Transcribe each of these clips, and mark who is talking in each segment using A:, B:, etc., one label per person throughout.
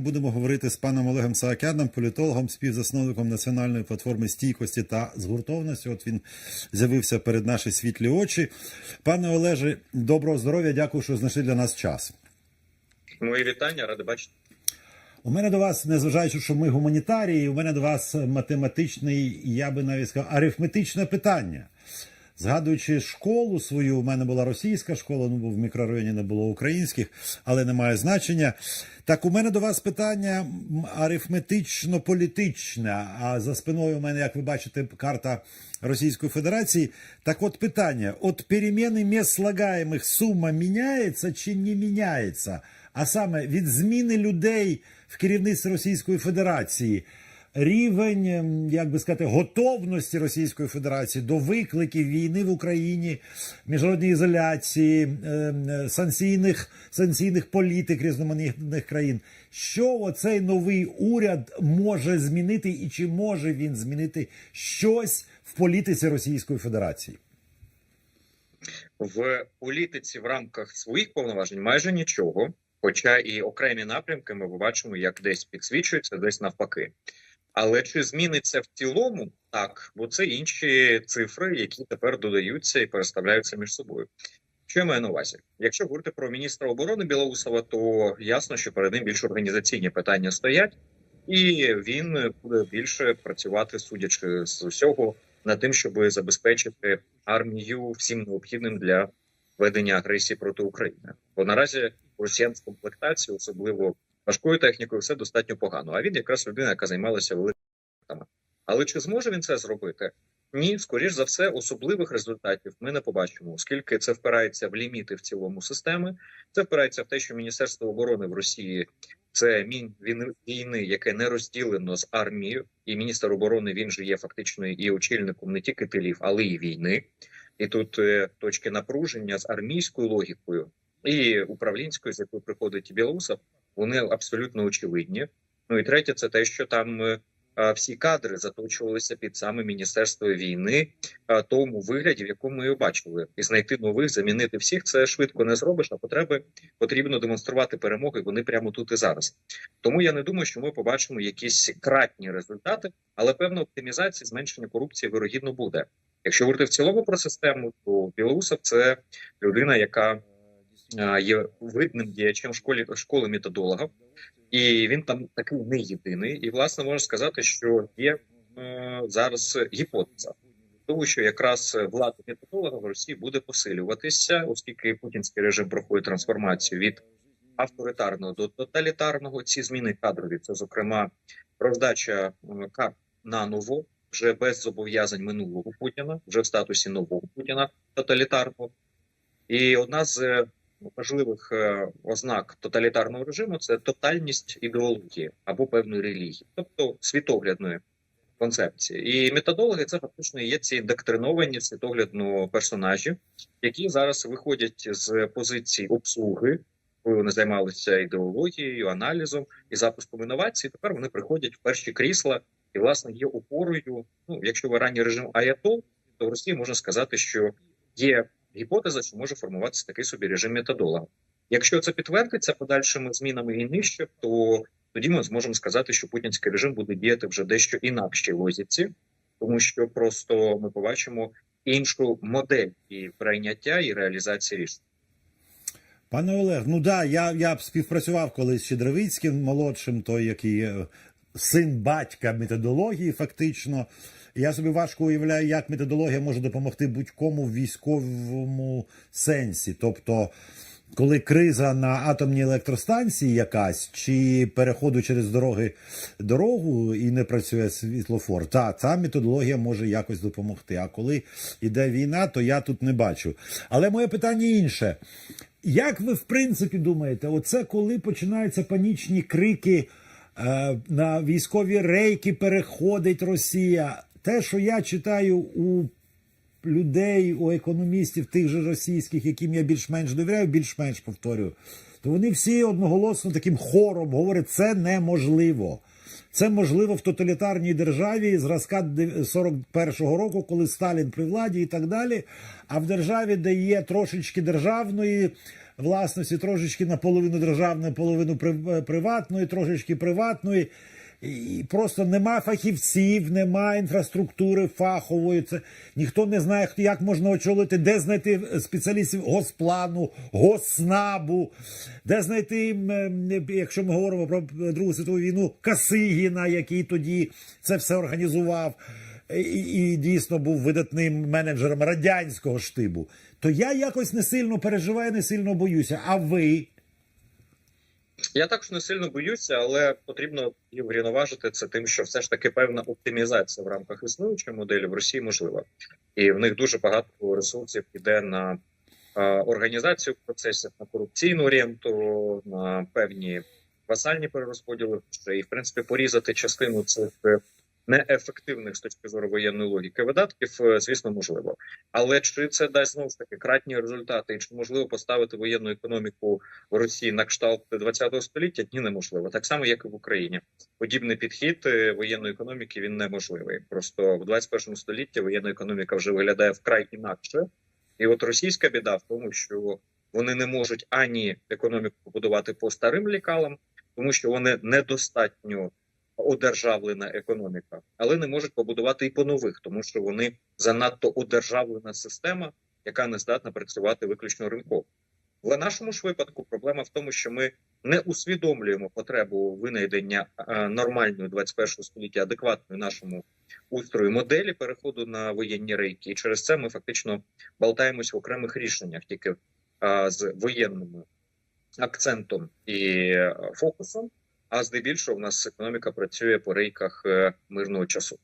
A: Будемо говорити з паном Олегом Саакяном, політологом, співзасновником національної платформи стійкості та згуртованості. От він з'явився перед наші світлі очі. Пане Олеже, доброго здоров'я. Дякую, що знайшли для нас час.
B: Мої вітання, радий бачити.
A: У мене до вас, незважаючи, що ми гуманітарії, у мене до вас математичний, я би навіть сказав, арифметичне питання. Згадуючи школу свою, у мене була російська школа, ну бо в мікрорайоні не було українських, але не має значення. Так, у мене до вас питання арифметично-політичне. А за спиною у мене, як ви бачите, карта Російської Федерації. Так от питання: от переміни міст слагаємих сума міняється чи не міняється? А саме від зміни людей в керівництві Російської Федерації рівень, ем, як би сказати, готовності Російської Федерації до викликів війни в Україні, міжнародної ізоляції, ем, санкційних, санкційних політик різноманітних країн. Що оцей новий уряд може змінити, і чи може він змінити щось в політиці Російської Федерації?
B: В політиці в рамках своїх повноважень майже нічого. Хоча і окремі напрямки ми бачимо, як десь підсвічуються, десь навпаки. Але чи зміниться в цілому так? Бо це інші цифри, які тепер додаються і переставляються між собою. Що я маю на увазі? Якщо говорити про міністра оборони Білоусова, то ясно, що перед ним більш організаційні питання стоять, і він буде більше працювати, судячи з усього, над тим, щоб забезпечити армію всім необхідним для ведення агресії проти України. Бо наразі росіян з комплектації, особливо важкою технікою, все достатньо погано. А він якраз людина, яка займалася великими. Але чи зможе він це зробити? Ні, скоріш за все, особливих результатів ми не побачимо, оскільки це впирається в ліміти в цілому системи. Це впирається в те, що Міністерство оборони в Росії це мін війни, яке не розділено з армією, і міністр оборони він же є фактично і очільником не тільки тилів, але й війни. І тут е, точки напруження з армійською логікою і управлінською, з якою приходить Білоусов, вони абсолютно очевидні. Ну і третє, це те, що там е, всі кадри заточувалися під саме міністерство війни, тому вигляді, в якому ми його бачили, і знайти нових, замінити всіх це швидко не зробиш. А потреби потрібно демонструвати перемоги. Вони прямо тут і зараз. Тому я не думаю, що ми побачимо якісь кратні результати, але певна оптимізація, зменшення корупції вирогідно буде. Якщо говорити в цілому про систему, то Білоусов це людина, яка є видним діячем школи школи методологів, і він там такий не єдиний. І власне можна сказати, що є е, зараз гіпотеза того, що якраз влада методолога в Росії буде посилюватися, оскільки путінський режим проходить трансформацію від авторитарного до тоталітарного. Ці зміни кадрові це зокрема роздача карт на ново. Вже без зобов'язань минулого Путіна, вже в статусі нового Путіна тоталітарного, і одна з важливих е, ознак тоталітарного режиму це тотальність ідеології або певної релігії, тобто світоглядної концепції. І методологи це фактично є ці доктриновані світоглядно персонажі, які зараз виходять з позиції обслуги. Коли вони займалися ідеологією, аналізом і запуском інновацій, тепер вони приходять в перші крісла і, власне, є опорою. Ну, якщо в ранній режим Аятол, то в Росії можна сказати, що є гіпотеза, що може формуватися такий собі режим методолога. Якщо це підтвердиться подальшими змінами і нижче, то тоді ми зможемо сказати, що путінський режим буде діяти вже дещо інакшій лозіці, тому що просто ми побачимо іншу модель і прийняття і реалізації рішень.
A: Пане Олег, ну да, я я співпрацював колись з Щедровицьким молодшим, той, який син батька методології, фактично. Я собі важко уявляю, як методологія може допомогти будь-кому в військовому сенсі. Тобто, коли криза на атомній електростанції якась, чи переходу через дороги дорогу і не працює світлофор, та ця методологія може якось допомогти. А коли йде війна, то я тут не бачу. Але моє питання інше. Як ви в принципі думаєте, оце коли починаються панічні крики? На військові рейки переходить Росія. Те, що я читаю у людей, у економістів, тих же російських, яким я більш-менш довіряю, більш-менш повторюю, то вони всі одноголосно таким хором говорять, це неможливо. Це можливо в тоталітарній державі зразка 41-го року, коли Сталін при владі і так далі. А в державі, де є трошечки державної власності, трошечки наполовину державної, половину приватної, трошечки приватної. І просто нема фахівців, нема інфраструктури фахової. Це ніхто не знає, як можна очолити, де знайти спеціалістів госплану, госнабу, де знайти, якщо ми говоримо про Другу світову війну, Касигіна, який тоді це все організував. І, і дійсно був видатним менеджером радянського штибу, то я якось не сильно переживаю, не сильно боюся. А ви?
B: Я також не сильно боюся, але потрібно і врівноважити це тим, що все ж таки певна оптимізація в рамках існуючої моделі в Росії можлива, і в них дуже багато ресурсів іде на е, організацію процесів, на корупційну ренту, на певні васальні перерозподіли, і в принципі порізати частину цих неефективних з точки зору воєнної логіки видатків, е, звісно, можливо. Але чи це дасть знову ж таки кратні результати, і чи можливо поставити воєнну економіку в Росії на кшталт 20-го століття? Ні, неможливо. Так само, як і в Україні. Подібний підхід е, воєнної економіки він неможливий. Просто в 21 столітті воєнна економіка вже виглядає вкрай інакше. І от російська біда в тому, що вони не можуть ані економіку побудувати по старим лікалам, тому що вони недостатньо одержавлена економіка, але не можуть побудувати і по нових, тому що вони занадто одержавлена система, яка не здатна працювати виключно ринково. В нашому ж випадку проблема в тому, що ми не усвідомлюємо потребу винайдення е, нормальної 21 століття адекватної нашому устрою моделі переходу на воєнні рейки, і через це ми фактично болтаємось в окремих рішеннях, тільки е, з воєнним акцентом і е, фокусом. А здебільшого в нас економіка працює по рейках е, мирного часу.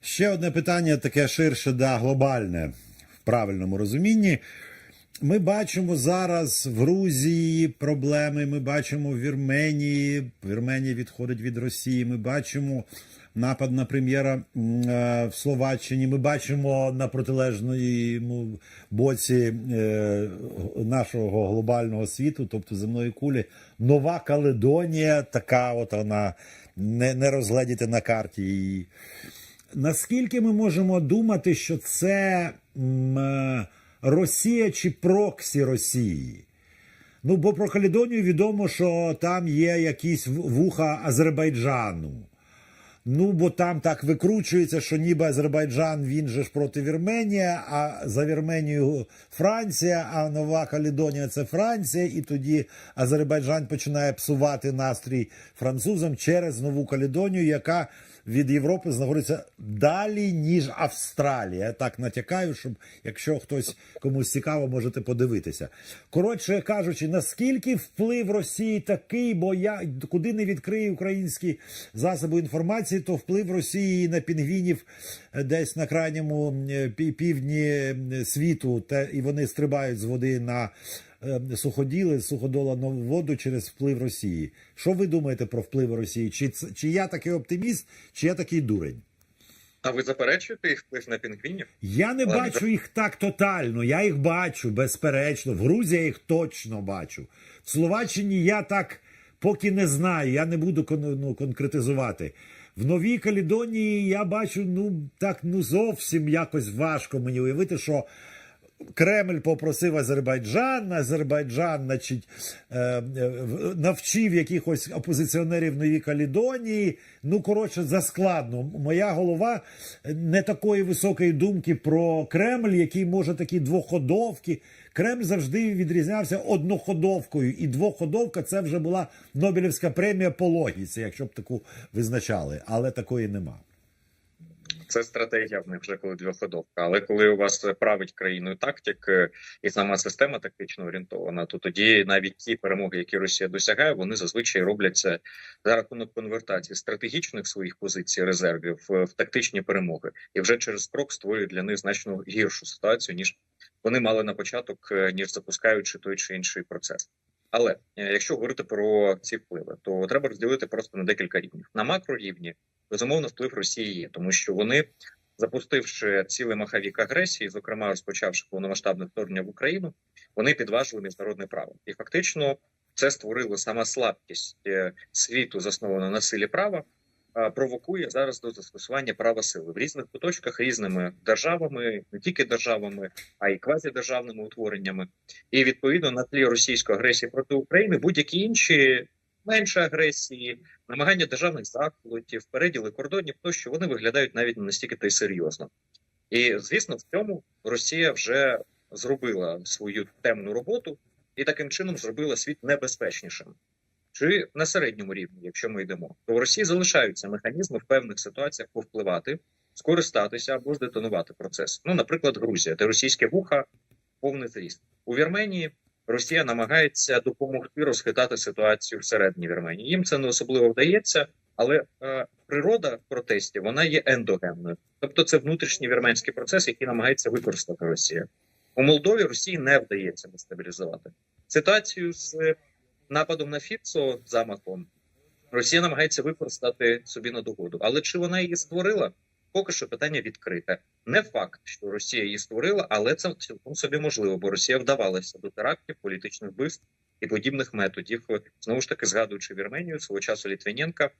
A: Ще одне питання таке ширше, да, глобальне в правильному розумінні. Ми бачимо зараз в Грузії проблеми. Ми бачимо в Вірменії. Вірменія відходить від Росії. Ми бачимо напад на прем'єра е, в Словаччині. Ми бачимо на протилежному боці е, нашого глобального світу, тобто земної кулі, Нова Каледонія, така от вона не, не розгледіти на карті її. Наскільки ми можемо думати, що це е, Росія чи проксі Росії? Ну, бо про Каледонію відомо, що там є якісь вуха Азербайджану. Ну, бо там так викручується, що ніби Азербайджан він же ж проти Вірменії, а за Вірменію Франція, а Нова Каледонія це Франція, і тоді Азербайджан починає псувати настрій французам через Нову Каледонію, яка від Європи знаходиться далі, ніж Австралія. Так натякаю, щоб якщо хтось комусь цікаво, можете подивитися. Коротше кажучи, наскільки вплив Росії такий, бо я куди не відкрию українські засоби інформації, то вплив Росії на пінгвінів е, десь на крайньому е, півдні світу, та і вони стрибають з води на суходіли, з суходола на воду через вплив Росії. Що ви думаєте про вплив Росії? Чи, чи я такий оптиміст, чи я такий дурень?
B: А ви заперечуєте їх вплив на пінгвінів?
A: Я не
B: Ладно.
A: бачу їх так тотально. Я їх бачу, безперечно. В Грузії я їх точно бачу. В Словаччині я так поки не знаю. Я не буду кон- ну, конкретизувати. В Новій Калідонії я бачу, ну так ну зовсім якось важко мені уявити, що Кремль попросив Азербайджан, Азербайджан, значить, е, е, навчив якихось опозиціонерів Новій Калідонії. Ну, коротше, заскладно. Моя голова не такої високої думки про Кремль, який може такі двоходовки. Кремль завжди відрізнявся одноходовкою, і двоходовка це вже була Нобелівська премія по логіці, якщо б таку визначали, але такої нема.
B: Це стратегія в них вже коли двоходовка. Але коли у вас править країною тактик е, і сама система тактично орієнтована, то тоді навіть ті перемоги, які Росія досягає, вони зазвичай робляться за рахунок конвертації стратегічних своїх позицій резервів е, в тактичні перемоги, і вже через крок створюють для них значно гіршу ситуацію ніж вони мали на початок, е, ніж запускаючи той чи інший процес. Але якщо говорити про ці впливи, то треба розділити просто на декілька рівнів. На макрорівні безумовно вплив Росії є, тому що вони, запустивши цілий маховік агресії, зокрема розпочавши повномасштабне вторгнення в Україну, вони підважили міжнародне право, і фактично це створило сама слабкість е, світу, заснованого на силі права, провокує зараз до застосування права сили в різних куточках різними державами, не тільки державами, а й квазідержавними утвореннями. І відповідно на тлі російської агресії проти України будь-які інші менше агресії, намагання державних заколотів, переділи кордонів, тощо вони виглядають навіть не настільки та й серйозно. І звісно, в цьому Росія вже зробила свою темну роботу і таким чином зробила світ небезпечнішим. Чи на середньому рівні, якщо ми йдемо, то в Росії залишаються механізми в певних ситуаціях повпливати, скористатися або здетонувати процес. Ну, наприклад, Грузія, де російське вуха повний зріст у Вірменії. Росія намагається допомогти розхитати ситуацію всередині Вірменії. Їм це не особливо вдається, але е, природа протестів вона є ендогенною, тобто це внутрішній вірменський процес, який намагається використати Росія. У Молдові Росії не вдається дестабілізувати ситуацію з нападом на Фіцо замахом. Росія намагається використати собі на догоду. Але чи вона її створила? Поки що питання відкрите. Не факт, що Росія її створила, але це цілком собі можливо, бо Росія вдавалася до терактів, політичних вбивств і подібних методів. Знову ж таки, згадуючи Вірменію свого часу Літвіненка,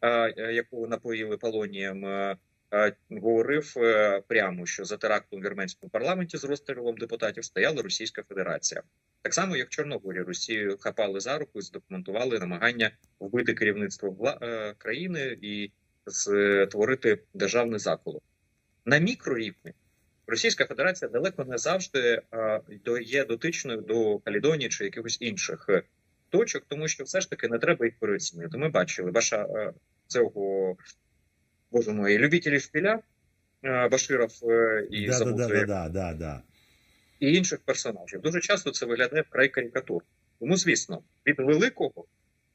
B: а, е, якого напоїли полонієм, е, е, говорив е, прямо, що за терактом в вірменському парламенті з розстрілом депутатів стояла Російська Федерація. Так само, як Чорногорі, Росію хапали за руку і здокументували намагання вбити керівництво е, країни і створити державний заколот. На мікрорівні Російська Федерація далеко не завжди е, є дотичною до Калідонії чи якихось інших е, точок, тому що все ж таки не треба їх переоцінювати. Ми бачили Баша е, цього боже мой, любителі шпіля е, Баширов е, і
A: да, да,
B: забув
A: да, да, да, да.
B: і інших персонажів. Дуже часто це виглядає вкрай карикатур. Тому, звісно, від великого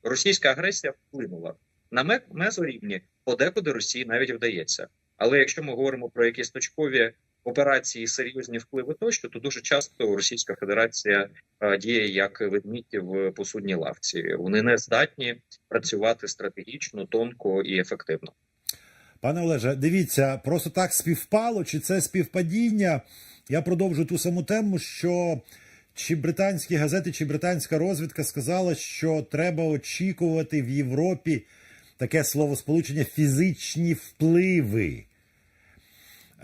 B: російська агресія вплинула на ме- мезорівні, подекуди Росії навіть вдається. Але якщо ми говоримо про якісь точкові операції, серйозні впливи тощо, то дуже часто Російська Федерація е, діє як ведмідь в посудній лавці. Вони не здатні працювати стратегічно, тонко і ефективно.
A: Пане Олеже, дивіться, просто так співпало, чи це співпадіння. Я продовжу ту саму тему, що чи британські газети, чи британська розвідка сказала, що треба очікувати в Європі таке словосполучення фізичні впливи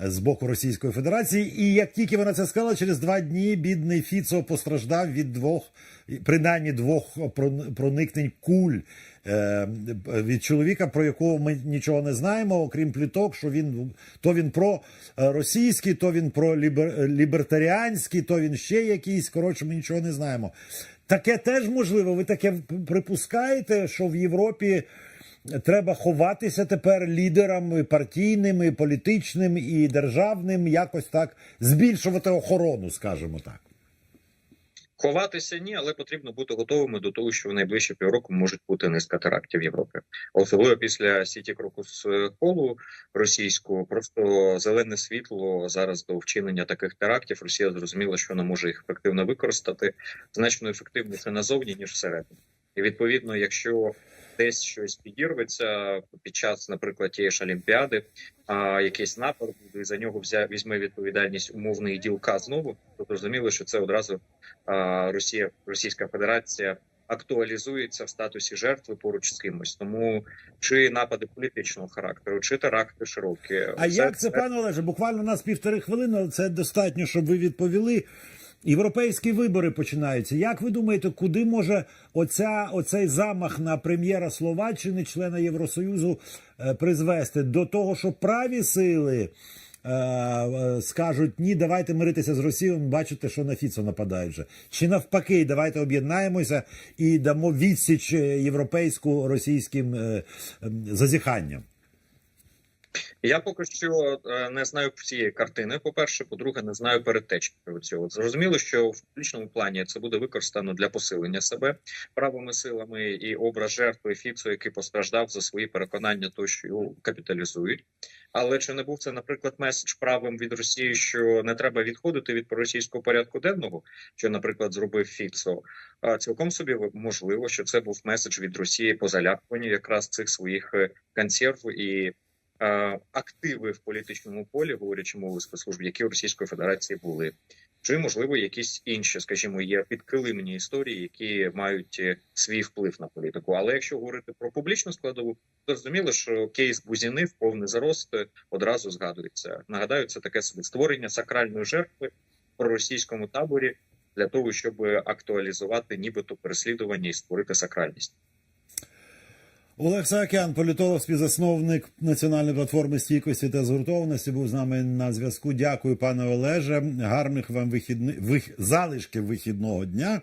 A: з боку Російської Федерації. І як тільки вона це сказала, через два дні бідний Фіцо постраждав від двох, принаймні двох проникнень куль е, від чоловіка, про якого ми нічого не знаємо, окрім пліток, що він то він про е, російський, то він про лібер, лібертаріанський, то він ще якийсь. Коротше, ми нічого не знаємо. Таке теж можливо. Ви таке припускаєте, що в Європі треба ховатися тепер лідерам партійним, і політичним і державним, якось так збільшувати охорону, скажімо так.
B: Ховатися ні, але потрібно бути готовими до того, що в найближчі півроку можуть бути низка терактів в Європі, особливо після сіті крокус колу російського. Просто зелене світло зараз до вчинення таких терактів. Росія зрозуміла, що вона може їх ефективно використати значно ефективніше назовні ніж всередині. І відповідно, якщо десь щось підірветься під час, наприклад, тієї ж олімпіади, а якийсь напад буде і за нього взя візьме відповідальність умовний ділка знову, то зрозуміло, що це одразу а, Росія, Російська Федерація актуалізується в статусі жертви поруч з кимось. Тому чи напади політичного характеру, чи теракти широкі,
A: А
B: все
A: як це, пане Олеже? Буквально у нас півтори хвилини, але це достатньо, щоб ви відповіли. Європейські вибори починаються. Як ви думаєте, куди може оця, оцей замах на прем'єра Словаччини, члена Євросоюзу, е, призвести до того, що праві сили е, е, скажуть ні, давайте миритися з Росією, бачите, що на Фіцо нападають вже. Чи навпаки, давайте об'єднаємося і дамо відсіч е, європейську російським е, ем, зазіханням.
B: Я поки що е, не знаю всієї картини. По перше, по-друге, не знаю передтечі цього. Зрозуміло, що в публічному плані це буде використано для посилення себе правими силами і образ жертви Фіцу, який постраждав за свої переконання, то що його капіталізують. Але чи не був це, наприклад, меседж правим від Росії, що не треба відходити від проросійського порядку денного, що, наприклад, зробив Фіцо? Цілком собі можливо, що це був меседж від Росії по залякуванню якраз цих своїх консерв і. Е, Активи в політичному полі, говорячи мовою спецслужб, які у Російської Федерації були, чи можливо якісь інші, скажімо, є підкилимні історії, які мають е, свій вплив на політику. Але якщо говорити про публічну складову, то зрозуміло, що кейс Бузіни в повний зарост е, одразу згадується. Нагадаю, це таке собі створення сакральної жертви в проросійському таборі для того, щоб актуалізувати нібито переслідування і створити сакральність.
A: Олег Сакян, політолог, співзасновник національної платформи стійкості та згуртованості, був з нами на зв'язку. Дякую, пане Олеже. Гарних вам вихідних вих... залишків вихідного дня.